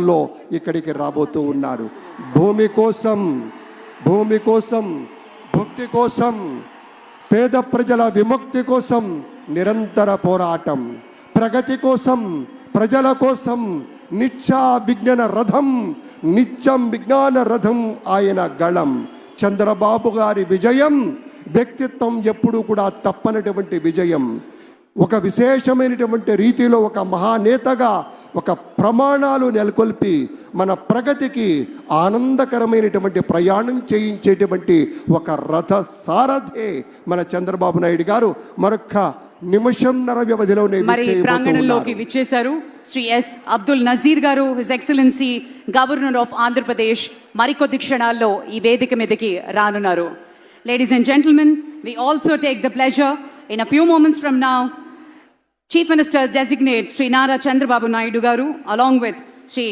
లో ఇక్కడికి రాబోతూ ఉన్నారు. భూమి కోసం భూమి కోసం భక్తి కోసం పేద ప్రజల విముక్తి కోసం నిరంతర పోరాటం. ప్రగతి కోసం ప్రజల కోసం నిత్య విజ్ఞాన రథం నిత్యం విజ్ఞాన రథం ఆయన గళం. చంద్రబాబు గారి విజయం వ్యక్తిత్వం ఎప్పుడూ కూడా తప్పనటువంటి విజయం. ఒక విశేషమైనటువంటి రీతిలో ఒక మహానేతగా ఒక ప్రమాణాలు నెలకొల్పి మన ప్రగతికి ఆనందకరమైనటువంటి ప్రయాణం చేయించేటువంటి ఒక రథ సారథే మన చంద్రబాబు నాయుడు గారు. మరొక్క నిమిషంన్నర వ్యవధిలోనే మరి ప్రాంగణంలోకి. విచ్చేశారు Shri S Abdul Nazeer garu his excellency governor of Andhra Pradesh మరికొద్ది క్షణాల్లో ఈ వేదిక మీదకి రానున్నారు. Ladies and gentlemen we also take the pleasure in a few moments from now chief minister designate Shri Nara Chandrababu Naidu garu along with Shri